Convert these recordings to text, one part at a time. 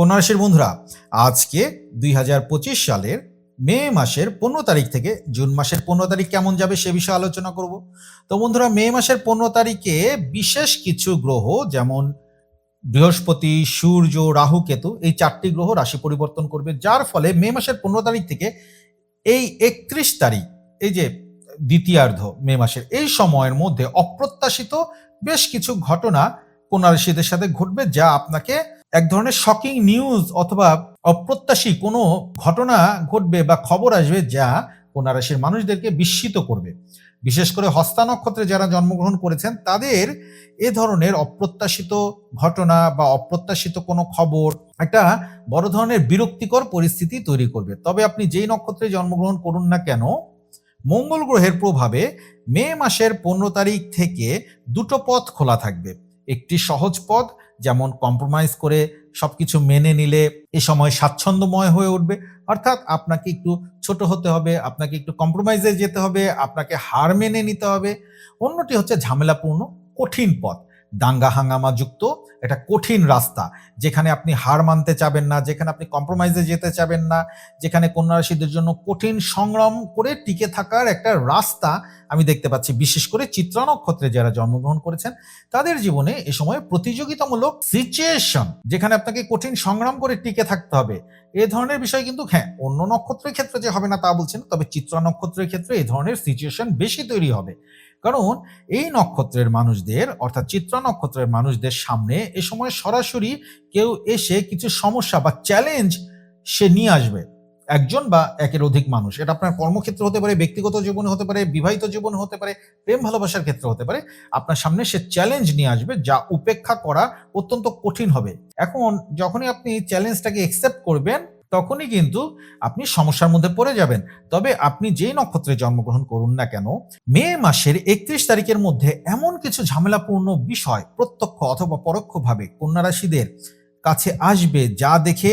কন্যা বন্ধুরা, আজকে দুই হাজার পঁচিশ সালের মে মাসের পনেরো তারিখ থেকে জুন মাসের পনেরো তারিখ কেমন যাবে সে বিষয়ে আলোচনা করব। তো বন্ধুরা, মে মাসের পনেরো তারিখে বিশেষ কিছু গ্রহ যেমন বৃহস্পতি, সূর্য, রাহু, কেতু এই চারটি গ্রহ রাশি পরিবর্তন করবে, যার ফলে মে মাসের পনেরো তারিখ থেকে এই একত্রিশ তারিখ, এই যে দ্বিতীয়ার্ধ মে মাসের, এই সময়ের মধ্যে অপ্রত্যাশিত বেশ কিছু ঘটনা কন্যা রাশিদের সাথে ঘটবে, যা আপনাকে এক ধরনের শকিং নিউজ অথবা অপ্রত্যাশী কোনো ঘটনা ঘটবে বা খবর আসবে যা কন্যা রাশির মানুষদেরকে বিস্মিত করবে। বিশেষ করে হস্তা নক্ষত্রে যারা জন্মগ্রহণ করেছেন, তাদের এ ধরনের অপ্রত্যাশিত ঘটনা বা অপ্রত্যাশিত কোনো খবর একটা বড় ধরনের বিরক্তিকর পরিস্থিতি তৈরি করবে। তবে আপনি যেই নক্ষত্রে জন্মগ্রহণ করুন না কেন, মঙ্গল গ্রহের প্রভাবে মে মাসের পনেরো তারিখ থেকে দুটো পথ খোলা থাকবে। একটি সহজ পদ যেমন কম্প্রোমাইজ করে সব কিছু মেনে নিলে এ সময় স্বাচ্ছন্দ্যময় হয়ে উঠবে। অর্থাৎ আপনাকে একটু ছোট হতে হবে, আপনাকে একটু কম্প্রোমাইজে যেতে হবে, আপনাকে হার মেনে নিতে হবে। অন্যটি হচ্ছে ঝামেলাপূর্ণ, কঠিন পথ। দাঙ্গা হাঙ্গামা যুক্ত, এটা কঠিন রাস্তা। যেখানে আপনি হার মানতে চাবেন না, যেখানে আপনি কম্প্রোমাইজে যেতে চাবেন না, যেখানে কন্যা রাশিদের জন্য কঠিন সংগ্রাম করে টিকে থাকার একটা রাস্তা আমি দেখতে পাচ্ছি। বিশেষ করে চিত্রা নক্ষত্রে যারা জন্মগ্রহণ করেছেন, তাদের জীবনে এ সময় প্রতিযোগিতামূলক সিচুয়েশন যেখানে আপনাকে কঠিন সংগ্রাম করে টিকে থাকতে হবে। এ ধরনের বিষয় কিন্তু হ্যাঁ অন্য নক্ষত্রের ক্ষেত্রে যে হবে না তা বলছেন তবে চিত্রা নক্ষত্রের ক্ষেত্রে এই ধরনের সিচুয়েশন বেশি তৈরি হবে। কারণ এই নক্ষত্রের মানুষদের, অর্থাৎ চিত্রা নক্ষত্রের মানুষদের সামনে এ সময় সরাসরি কেউ এসে কিছু সমস্যা বা চ্যালেঞ্জ সে নিয়ে আসবে। একজন বা একের অধিক মানুষ। এটা আপনার কর্মক্ষেত্র হতে পারে, ব্যক্তিগত জীবনে হতে পারে, বিবাহিত জীবনে হতে পারে, প্রেম ভালোবাসার ক্ষেত্রে হতে পারে। আপনার সামনে সে চ্যালেঞ্জ নিয়ে আসবে যা উপেক্ষা করা অত্যন্ত কঠিন হবে। এখন যখনই আপনি চ্যালেঞ্জটাকে একসেপ্ট করবেন তখনই কিন্তু আপনি সমস্যার মধ্যে পড়ে যাবেন। তবে আপনি যেই নক্ষত্রে জন্মগ্রহণ করুন না কেন, মে মাসের একত্রিশ তারিখের মধ্যে এমন কিছু ঝামেলাপূর্ণ বিষয় প্রত্যক্ষ অথবা পরোক্ষভাবে কন্যারাশিদের কাছে আসবে যা দেখে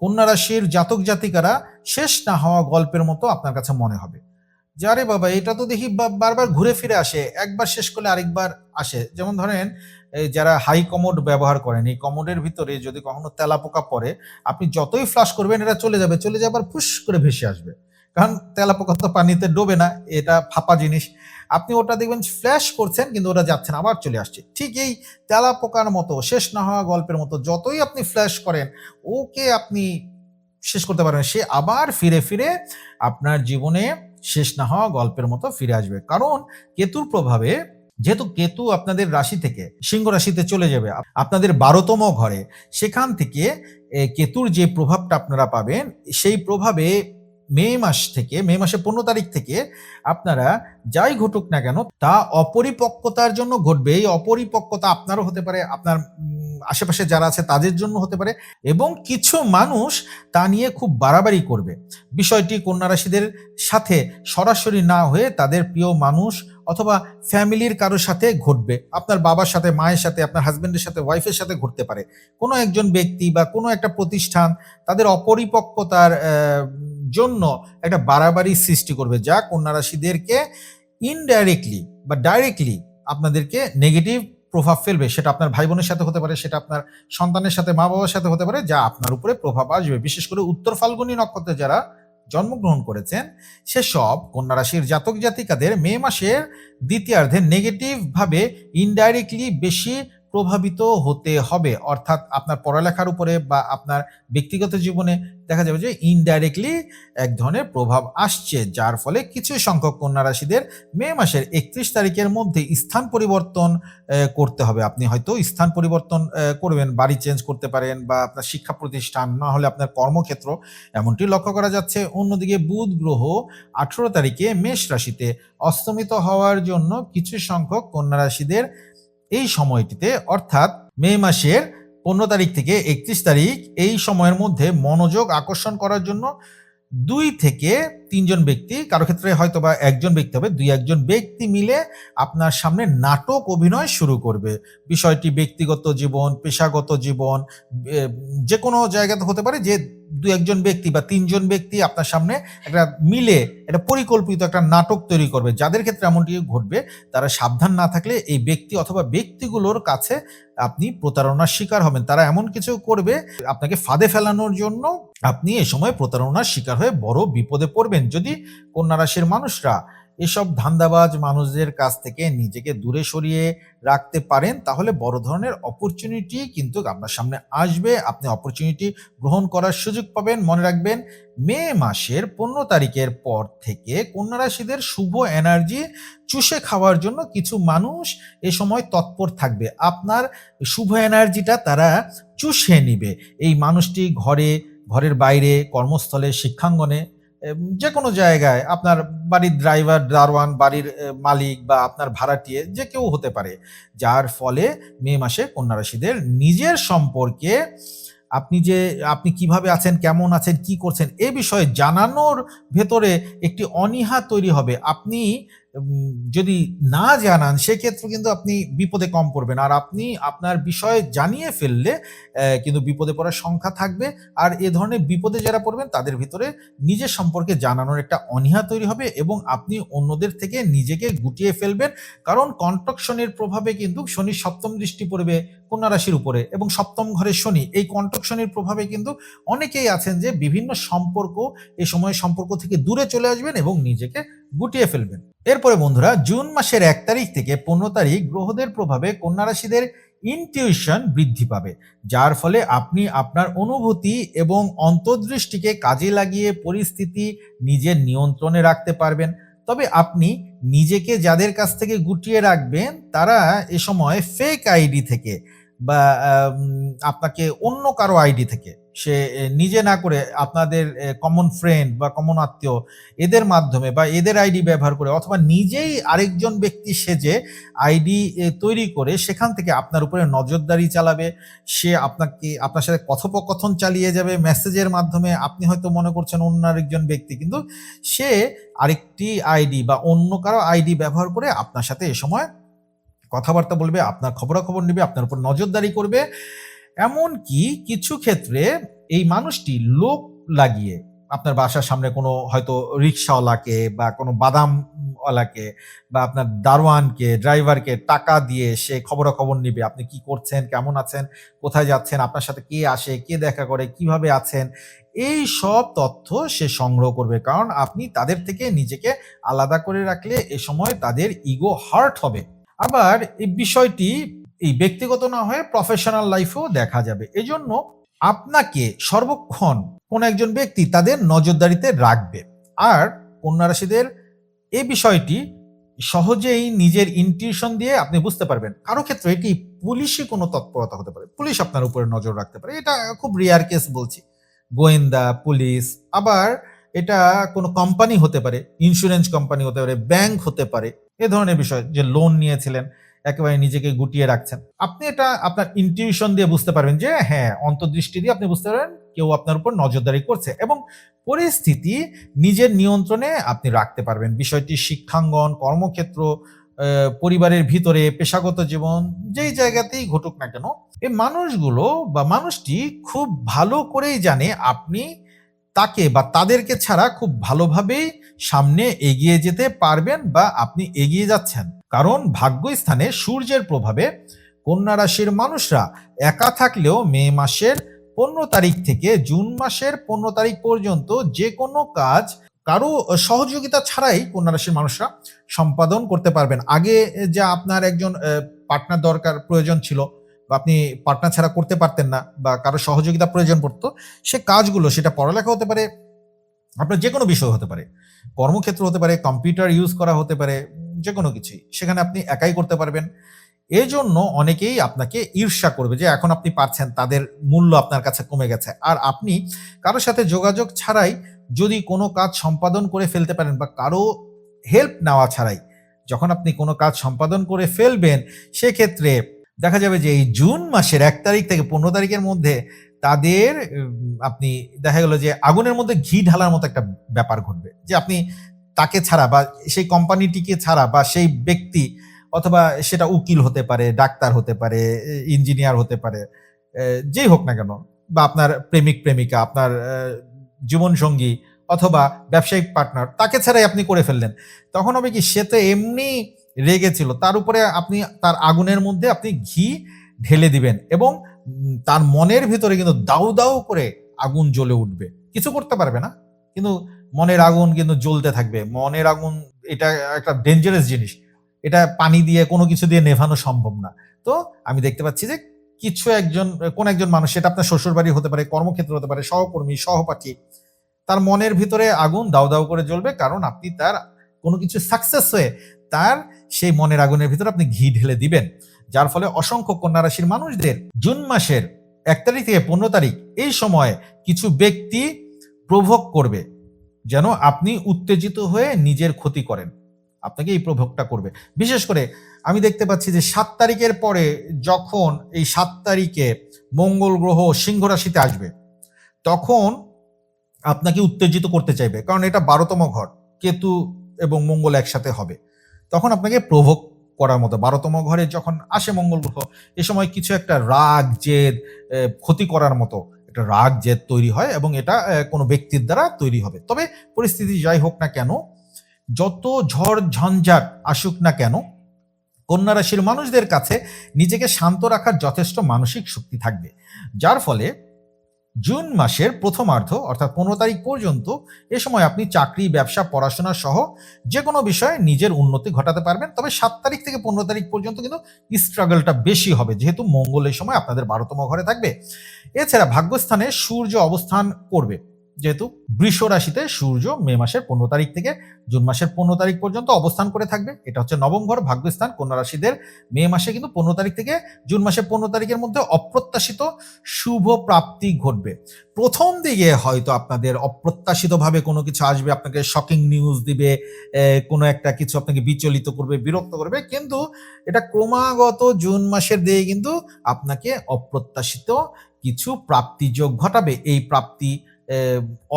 কন্যারাশির জাতক জাতিকারা শেষ না হওয়া গল্পের মতো আপনার কাছে মনে হবে। যারে বাবা, এটা তো দেখি বারবার ঘুরে ফিরে আসে, একবার শেষ করলে আরেকবার আসে। যেমন ধরেন, এই যারা হাই কমোড ব্যবহার করেন, এই কমোডের ভিতরে যদি কখনো তেলাপোকা পড়ে, আপনি যতই ফ্লাশ করবেন এটা চলে যাবে, চলে যাবার ফুস করে ভেসে আসবে। কারণ তেলাপোকা তো পানিতে ডোবে না, এটা ফাঁপা জিনিস। আপনি ওটা দেখবেন ফ্ল্যাশ করছেন, কিন্তু ওটা যাচ্ছে আবার চলে আসছে। ঠিক এই তেলাপোকার মতো, শেষ না হওয়া গল্পের মতো, যতই আপনি ফ্ল্যাশ করেন, ওকে আপনি শেষ করতে পারবেন সে আবার ফিরে ফিরে আপনার জীবনে শেষ না হওয়া গল্পের মতো ফিরে আসবে। কারণ কেতুর প্রভাবে যেহেতু কেতু আপনাদের রাশি থেকে, সিংহ রাশিতে চলে যাবে, আপনাদের বারোতম ঘরে, সেখান থেকে কেতুর যে প্রভাবটা আপনারা পাবেন, সেই প্রভাবে মে মাস থেকে, মে মাসের পনেরো তারিখ থেকে আপনারা যাই ঘটুক না কেন, তা অপরিপক্কতার জন্য ঘটবে। এই অপরিপক্কতা আপনারও হতে পারে, আপনার আশেপাশে যারা আছে তাদের জন্য হতে পারে এবং কিছু মানুষ তা নিয়ে খুব বাড়াবাড়ি করবে। বিষয়টি কন্যা রাশিদের সাথে সরাসরি না হয়ে তাদের প্রিয় মানুষ অথবা ফ্যামিলির কারোর সাথে ঘটবে। আপনার বাবার সাথে, মায়ের সাথে, আপনার হাজব্যান্ডের সাথে, ওয়াইফের সাথে ঘটতে পারে। কোনো একজন ব্যক্তি বা কোনো একটা প্রতিষ্ঠান তাদের অপরিপক্কতার জন্য একটা বাড়াবাড়ি সৃষ্টি করবে যা কন্যা রাশিদেরকে ইনডাইরেক্টলি বা ডাইরেক্টলি আপনাদেরকে নেগেটিভ প্রভাব ফেলবে, সেটা আপনার ভাই বোনের সাথে হতে পারে, সেটা আপনার সন্তানের সাথে মা বাবার সাথে হতে পারে, যা আপনার উপরে প্রভাব আসবে। বিশেষ করে উত্তর ফাল্গুনী নক্ষত্রে যারা জন্মগ্রহণ করেছেন, সেসব কন্যা রাশির জাতক জাতিকাদের মে মাসের দ্বিতীয়ার্ধে নেগেটিভভাবে ইনডাইরেক্টলি বেশি প্রভাবিত হতে হবে। অর্থাৎ আপনার পড়ালেখার উপরে বা আপনার ব্যক্তিগত জীবনে দেখা যাবে যে ইনডাইরেক্টলি এক ধরনের প্রভাব আসছে, যার ফলে কিছু সংখ্যক কন্যা রাশিদের মে মাসের একত্রিশ তারিখের মধ্যে স্থান পরিবর্তন করতে হবে। আপনি হয়তো স্থান পরিবর্তন করবেন, বাড়ি চেঞ্জ করতে পারেন বা আপনার শিক্ষা প্রতিষ্ঠান, না হলে আপনার কর্মক্ষেত্র এমনটি লক্ষ্য করা যাচ্ছে। অন্যদিকে বুধ গ্রহ আঠেরো তারিখে মেষ রাশিতে অস্তমিত হওয়ার জন্য কিছু সংখ্যক কন্যা রাশিদের এই সময়টিতে, অর্থাৎ মে মাসের পনেরো তারিখ থেকে একত্রিশ তারিখ, এই সময়ের মধ্যে মনোযোগ আকর্ষণ করার জন্য দুই থেকে তিনজন ব্যক্তি, কারও ক্ষেত্রে হয়তো বা একজন ব্যক্তি হবে, দুই একজন ব্যক্তি মিলে আপনার সামনে নাটক অভিনয় শুরু করবে। বিষয়টি ব্যক্তিগত জীবন, পেশাগত জীবন যে কোনো জায়গাতে হতে পারে যে দু একজন ব্যক্তি বা তিনজন ব্যক্তি আপনার সামনে একটা মিলে একটা পরিকল্পিত একটা নাটক তৈরি করবে। যাদের ক্ষেত্রে এমনটি ঘটবে, তারা সাবধান না থাকলে এই ব্যক্তি অথবা ব্যক্তিগুলোর কাছে আপনি প্রতারণার শিকার হবেন। তারা এমন কিছু করবে, আপনাকে ফাঁদে ফেলানোর জন্য আপনি এ সময় প্রতারণার শিকার হয়ে বড় বিপদে পড়বেন। যদি কন্যা রাশির মানুষরা এসব ধান্দাবাজ মানুষদের কাছ থেকে নিজেকে দূরে সরিয়ে রাখতে পারেন, তাহলে বড় ধরনের অপরচুনিটি কিন্তু আপনার সামনে আসবে। আপনি অপরচুনিটি গ্রহণ করার সুযোগ পাবেন। মনে রাখবেন, মে মাসের পনেরো তারিখের পর থেকে কন্যা রাশিদের শুভ এনার্জি চুষে খাওয়ার জন্য কিছু মানুষ এ সময় তৎপর থাকবে। আপনার শুভ এনার্জিটা তারা চুষে নিবে। এই মানুষটি ঘরে, ঘরের বাইরে, কর্মস্থলে, শিক্ষাঙ্গনে যে কোনো জায়গায় আপনার বাড়ির ড্রাইভার দারোয়ান, বাড়ির মালিক বা আপনার ভাড়াটিয়ে যে কেউ হতে পারে। যার ফলে মে মাসে কন্যা রাশিদের নিজের সম্পর্কে আপনি যে, আপনি কীভাবে আছেন, কেমন আছেন, কি করছেন, এ বিষয়ে জানানোর ভেতরে একটি অনীহা তৈরি হবে। আপনি যদি না জানান, সেক্ষেত্রে কিন্তু আপনি বিপদে কম পড়বেন। আর আপনি আপনার বিষয় জানিয়ে ফেললে কিন্তু বিপদে পড়ার সংখ্যা থাকবে। আর এ ধরনের বিপদে যারা পড়বেন, তাদের ভিতরে নিজের সম্পর্কে জানানোর একটা অনীহা তৈরি হবে এবং আপনি অন্যদের থেকে নিজেকে গুটিয়ে ফেলবেন। কারণ কন্ট্রকশনের প্রভাবে কিন্তু শনির সপ্তম দৃষ্টি পড়বে কন্যা রাশির উপরে এবং সপ্তম ঘরে শনি। এই কন্ট্রকশনের প্রভাবে কিন্তু অনেকেই আছেন যে বিভিন্ন সম্পর্ক এই সময় সম্পর্ক থেকে দূরে চলে আসবেন এবং নিজেকে গুটিয়ে ফেলবেন। এরপরে বন্ধুরা, জুন মাসের এক তারিখ থেকে পনেরো তারিখ গ্রহদের প্রভাবে কন্যা রাশিদের ইনটিউশন বৃদ্ধি পাবে, যার ফলে আপনি আপনার অনুভূতি এবং অন্তর্দৃষ্টিকে কাজে লাগিয়ে পরিস্থিতি নিজের নিয়ন্ত্রণে রাখতে পারবেন। তবে আপনি নিজেকে যাদের কাছ থেকে গুটিয়ে রাখবেন, তারা এ সময় ফেক আইডি থেকে বা আপনাকে অন্য কারও আইডি থেকে সে নিজে না করে আপনাদের কমন ফ্রেন্ড বা কমন আত্মীয় এদের মাধ্যমে বা এদের আইডি ব্যবহার করে অথবা নিজেই আরেকজন ব্যক্তি সেজে আইডি তৈরি করে সেখান থেকে আপনার উপরে নজরদারি চালাবে। সে আপনাকে, আপনার সাথে কথোপকথন চালিয়ে যাবে মেসেজের মাধ্যমে। আপনি হয়তো মনে করছেন অন্য আরেকজন ব্যক্তি, কিন্তু সে আরেকটি আইডি বা অন্য কারও আইডি ব্যবহার করে আপনার সাথে এ সময় কথাবার্তা বলবে, আপনার খবরাখবর নেবে, আপনার উপর নজরদারি করবে। এমনকি কিছু ক্ষেত্রে এই মানুষটি লোক লাগিয়ে আপনার বাসার সামনে কোনো হয়তো রিক্সাওয়ালাকে বা কোনো বাদামওয়ালাকে বা আপনার দারোয়ানকে, ড্রাইভারকে টাকা দিয়ে সে খবরাখবর নিবে। আপনি কি করছেন? কেমন আছেন? কোথায় যাচ্ছেন? আপনার সাথে কে আসে? কে দেখা করে? কীভাবে আছেন? এই সব তথ্য সে সংগ্রহ করবে। কারণ আপনি তাদের থেকে নিজেকে আলাদা করে রাখলে এ সময় তাদের ইগো হার্ট হবে। আবার এই বিষয়টি এই ব্যক্তিগত না হয়ে প্রফেশনাল লাইফেও দেখা যাবে। এজন্য আপনাকে সর্বক্ষণ কোন একজন ব্যক্তি তাদের নজরদারিতে রাখবে। আর কন্যা রাশিদের এই বিষয়টি সহজেই নিজের ইনটিউশন দিয়ে আপনি বুঝতে পারবেন। কারও ক্ষেত্রে এটি পুলিশি কোনো তৎপরতা হতে পারে। পুলিশ আপনার উপরে নজর রাখতে পারে। এটা খুব রিয়ার কেস বলছি। গোয়েন্দা, পুলিশ, আবার এটা কোনো কোম্পানি হতে পারে। ইন্স্যুরেন্স কোম্পানি হতে পারে ব্যাংক হতে পারে। এ ধরনের বিষয় যে লোন নিয়েছিলেন। একেবারে নিজেকে গুটিয়ে রাখছেন। আপনি এটা আপনার ইনটিউশন দিয়ে বুঝতে পারবেন যে হ্যাঁ অন্তর্দৃষ্টি দিয়ে আপনি বুঝতে পারবেন কেউ আপনার উপর নজরদারি করছে এবং পরিস্থিতি নিজের নিয়ন্ত্রণে আপনি রাখতে পারবেন। বিষয়টি শিক্ষাঙ্গন, কর্মক্ষেত্র পরিবারের ভিতরে, পেশাগত জীবন, যেই জায়গাতেই ঘটুক না কেন, এই মানুষগুলো বা মানুষটি খুব ভালো করেই জানে আপনি তাকে বা তাদেরকে ছাড়া খুব ভালোভাবেই সামনে এগিয়ে যেতে পারবেন বা আপনি এগিয়ে যাচ্ছেন। কারণ ভাগ্যস্থানে সূর্যের প্রভাবে কন্যা রাশির মানুষরা একা থাকলেও মে মাসের পনেরো তারিখ থেকে জুন মাসের পনেরো তারিখ পর্যন্ত যে কোনো কাজ কারও সহযোগিতা ছাড়াই কন্যা রাশির মানুষরা সম্পাদন করতে পারবেন। আগে যা আপনার একজন পার্টনার দরকার, প্রয়োজন ছিল বা আপনি পার্টনার ছাড়া করতে পারতেন না বা কারও সহযোগিতা প্রয়োজন পড়তো, সে কাজগুলো সেটা পড়ালেখা হতে পারে, আপনার যে কোনো বিষয় হতে পারে। কর্মক্ষেত্র হতে পারে কম্পিউটার ইউজ করা হতে পারে যে কোনো কিছুই, সেখানে আপনি একাই করতে পারবেন। এই জন্য অনেকেই আপনাকে ঈর্ষা করবে যে এখন আপনি পারছেন, তাদের মূল্য আপনার কাছে কমে গেছে। আর আপনি কারোর সাথে যোগাযোগ ছাড়াই যদি কোনো কাজ সম্পাদন করে ফেলতে পারেন বা কারও হেল্প নেওয়া ছাড়াই, যখন আপনি কোনো কাজ সম্পাদন করে ফেলবেন, সেক্ষেত্রে দেখা যাবে যে এই জুন মাসের এক তারিখ থেকে পনেরো তারিখের মধ্যে তাদের আপনি দেখা গেল যে আগুনের মধ্যে ঘি ঢালার মতো একটা ব্যাপার ঘটবে। যে আপনি তাকে ছাড়া বা সেই কোম্পানিটিকে ছাড়া বা সেই ব্যক্তি অথবা সেটা উকিল হতে পারে, ডাক্তার হতে পারে, ইঞ্জিনিয়ার হতে পারে যেই হোক না কেন, বা আপনার প্রেমিক, প্রেমিকা, আপনার জীবনসঙ্গী অথবা ব্যবসায়িক পার্টনার তাকে ছাড়াই আপনি করে ফেললেন। তখন হবে কি, সে তো এমনি রেগেছিল তার উপরে আপনি, তার আগুনের মধ্যে আপনি ঘি ঢেলে দিবেন এবং তার মনের ভিতরে কিন্তু দাউ দাউ করে আগুন জ্বলে উঠবে। কিছু করতে পারবে না, কিন্তু মনের আগুন কিন্তু জ্বলতে থাকবে। মনের আগুন এটা একটা ডেঞ্জারাস জিনিস। এটা পানি দিয়ে কোনো কিছু দিয়ে নেভানো সম্ভব না। তো আমি দেখতে পাচ্ছি যে কিছু একজন, কোন একজন মানুষ, সেটা আপনার শ্বশুর বাড়ি হতে পারে, কর্মক্ষেত্র হতে পারে, সহকর্মী, সহপাঠী, তার মনের ভিতরে আগুন দাউ দাউ করে জ্বলবে কারণ আপনি তার কোনো কিছু সাকসেস হয়ে তার সেই মনের আগুনের ভিতরে আপনি ঘি ঢেলে দিবেন। যার ফলে অসংখ্য কন্যা রাশির মানুষদের জুন মাসের এক তারিখ থেকে পনেরো তারিখ এই সময়ে কিছু ব্যক্তি প্রভোগ করবে। যেন আপনি উত্তেজিত হয়ে নিজের ক্ষতি করেন। আপনাকে এই প্রভোগটা করবে। বিশেষ করে আমি দেখতে পাচ্ছি যে সাত তারিখের পরে যখন এই সাত তারিখে মঙ্গল গ্রহ সিংহ রাশিতে আসবে, তখন আপনাকে উত্তেজিত করতে চাইবে। কারণ এটা বারোতম ঘর, কেতু এবং মঙ্গল একসাথে হবে। তখন আপনাকে প্রভোগ করার মতো, বারোতম ঘরে যখন আসে মঙ্গল গ্রহ, এ সময় কিছু একটা রাগ, জেদ ক্ষতি করার মতো একটা রাগ জেদ তৈরি হয় এবং এটা কোনো ব্যক্তির দ্বারা তৈরি হবে। তবে পরিস্থিতি যাই হোক না কেন, যত ঝড় ঝঞ্ঝাট আসুক না কেন, কন্যা রাশির মানুষদের কাছে নিজেকে শান্ত রাখার যথেষ্ট মানসিক শক্তি থাকবে। যার ফলে জুন মাসের প্রথমার্ধ, অর্থাৎ পনেরো তারিখ পর্যন্ত এ সময় আপনি চাকরি, ব্যবসা, পড়াশোনা সহ যে কোনো বিষয়ে নিজের উন্নতি ঘটাতে পারবেন। তবে সাত তারিখ থেকে পনেরো তারিখ পর্যন্ত কিন্তু স্ট্রাগলটা বেশি হবে। যেহেতু মঙ্গল এই সময় আপনাদের বারোতম ঘরে থাকবে। এছাড়া ভাগ্যস্থানে সূর্য অবস্থান করবে। যেহেতু বৃষ রাশিতে সূর্য মে মাসের পনেরো তারিখ থেকে জুন মাসের পনেরো তারিখ পর্যন্ত অবস্থান করে থাকবে। এটা হচ্ছে নবম ঘর, ভাগ্যস্থান, কন্যা রাশিদের মে মাসে কিন্তু পনেরো তারিখ থেকে জুন মাসের পনেরো তারিখের মধ্যে অপ্রত্যাশিত শুভ প্রাপ্তি ঘটবে। প্রথম দিকে হয়তো আপনাদের অপ্রত্যাশিতভাবে কোনো কিছু আসবে, আপনাকে শকিং নিউজ দিবে কোনো একটা কিছু আপনাকে বিচলিত করবে, বিরক্ত করবে, কিন্তু এটা ক্রমাগত জুন মাসের দিকে কিন্তু আপনাকে অপ্রত্যাশিত কিছু প্রাপ্তিযোগ ঘটাবে। এই প্রাপ্তি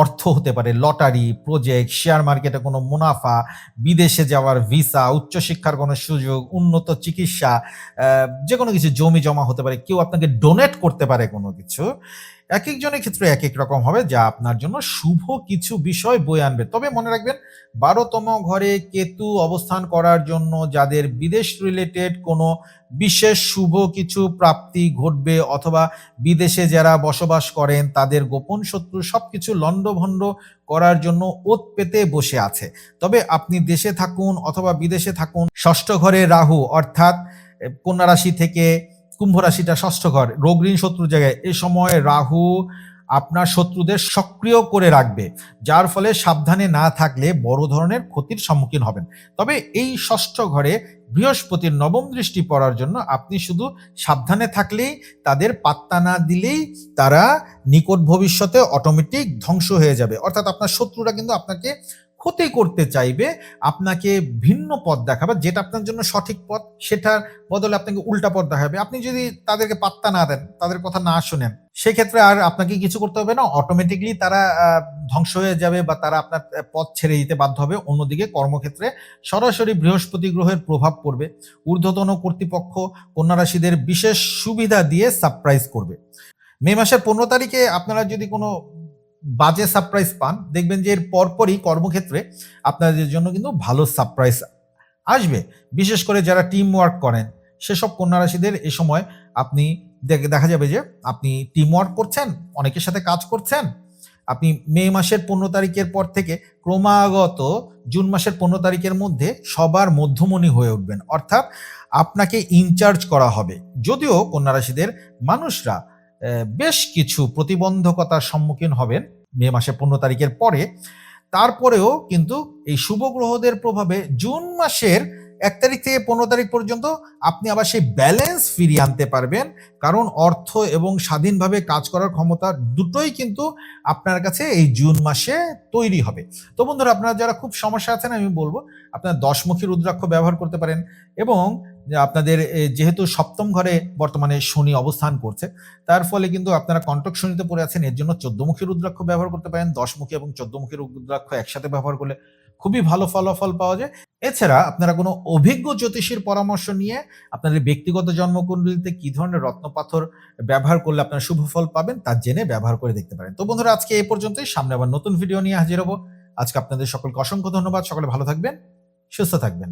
অর্থ হতে পারে, লটারি প্রজেক্ট শেয়ার মার্কেটে কোনো মুনাফা, বিদেশে যাওয়ার ভিসা উচ্চশিক্ষার কোনো সুযোগ, উন্নত চিকিৎসা যে কোনো কিছু জমি জমা হতে পারে, কেউ আপনাকে ডোনেট করতে পারে কোনো কিছু। এক একজনের ক্ষেত্রে এক এক রকম হবে, যা আপনার জন্য শুভ কিছু বিষয় বয়ে আনবে। তবে মনে রাখবেন, বারোতম ঘরে কেতু অবস্থান করার জন্য যাদের বিদেশ রিলেটেড কোনো বিশেষ শুভ কিছু প্রাপ্তি ঘটবে অথবা বিদেশে যারা বসবাস করেন, তাদের গোপন শত্রু সবকিছু লণ্ডভণ্ড করার জন্য ওত পেতে বসে আছে। তবে আপনি দেশে থাকুন অথবা বিদেশে থাকুন, ষষ্ঠ ঘরে রাহু অর্থাৎ কন্যা রাশি থেকে কুম্ভ রাশিটা ষষ্ঠ ঘর রোগ ঋণ শত্রুর জায়গায়। এ সময় রাহু আপনার শত্রুদের সক্রিয় করে রাখবে, যার ফলে সাবধানে না থাকলে বড় ধরনের ক্ষতির সম্মুখীন হবেন। তবে এই ষষ্ঠ ঘরে বৃহস্পতির নবম দৃষ্টি পড়ার জন্য আপনি শুধু সাবধানে থাকলেই, তাদের পাত্তা না দিলেই তারা নিকট ভবিষ্যতে অটোমেটিক ধ্বংস হয়ে যাবে। অর্থাৎ আপনার শত্রুরা কিন্তু আপনাকে ক্ষতি করতে চাইবে, আপনাকে ভিন্ন পথ দেখাবে, যেটা আপনার জন্য সঠিক পথ, সেটার বদলে আপনাকে উল্টা পথ দেখাবে। আপনি যদি তাদেরকে পাত্তা না দেন, তাদের কথা না শুনেন, সেক্ষেত্রে আর আপনাকে কিছু করতে হবে না অটোমেটিকলি তারা ধ্বংস হয়ে যাবে বা তারা আপনার পথ ছেড়ে দিতে বাধ্য হবে। অন্যদিকে কর্মক্ষেত্রে সরাসরি বৃহস্পতি গ্রহের প্রভাব পড়বে। ঊর্ধ্বতন কর্তৃপক্ষ কন্যা রাশিদের বিশেষ সুবিধা দিয়ে সারপ্রাইজ করবে। মে মাসের পনেরো তারিখে আপনারা যদি কোনো বাজে সারপ্রাইজ পান, দেখবেন যে এর পরপরই কর্মক্ষেত্রে আপনাদের জন্য কিন্তু ভালো সারপ্রাইজ আসবে। বিশেষ করে যারা টিম ওয়ার্ক করেন, সেসব কন্যা রাশিদের এ সময় আপনি দেখ- যাবে যে আপনি টিম ওয়ার্ক করছেন, অনেকের সাথে কাজ করছেন, আপনি মে মাসের পনেরো তারিখের পর থেকে ক্রমাগত জুন মাসের পনেরো তারিখের মধ্যে সবার মধ্যমণি হয়ে উঠবেন। অর্থাৎ আপনাকে ইনচার্জ করা হবে। যদিও কন্যা রাশিদের মানুষরা বেশ কিছু প্রতিবন্ধকতার সম্মুখীন হবেন মে মাসে পনেরো তারিখের পরে। তারপরেও কিন্তু এই শুভ গ্রহদের প্রভাবে জুন মাসের এক তারিখ থেকে পনেরো তারিখ পর্যন্ত আপনি আবার সেই ব্যালেন্স ফিরিয়ে আনতে পারবেন। কারণ অর্থ এবং স্বাধীনভাবে কাজ করার ক্ষমতা দুটোই কিন্তু আপনার কাছে এই জুন মাসে তৈরি হবে। তো বন্ধুরা, আপনারা যারা খুব সমস্যা আছেন, আমি বলব, আপনারা দশমুখী রুদ্রাক্ষ ব্যবহার করতে পারেন এবং আপনাদের যেহেতু সপ্তম ঘরে বর্তমানে শনি অবস্থান করছে, তার ফলে কিন্তু আপনারা কন্টক শনিতে পড়ে আছেন, এর জন্য চোদ্দমুখী রুদ্রাক্ষ ব্যবহার করতে পারেন। দশমুখী এবং চোদ্দমুখী রুদ্রাক্ষ একসাথে ব্যবহার করলে খুবই ভালো ফলাফল পাওয়া যায়। এছাড়া আপনারা কোনো অভিজ্ঞ জ্যোতিষীর পরামর্শ নিয়ে আপনাদের ব্যক্তিগত জন্মকুণ্ডলিতে কি ধরনের রত্নপাথর ব্যবহার করলে আপনারা শুভ ফল পাবেন তা জেনে ব্যবহার করে দেখতে পারেন। তো বন্ধুরা, আজকে এ পর্যন্তই। সামনে আবার নতুন ভিডিও নিয়ে হাজির হব। আজকে আপনাদের সকলকে অসংখ্য ধন্যবাদ। সকলে ভালো থাকবেন, সুস্থ থাকবেন।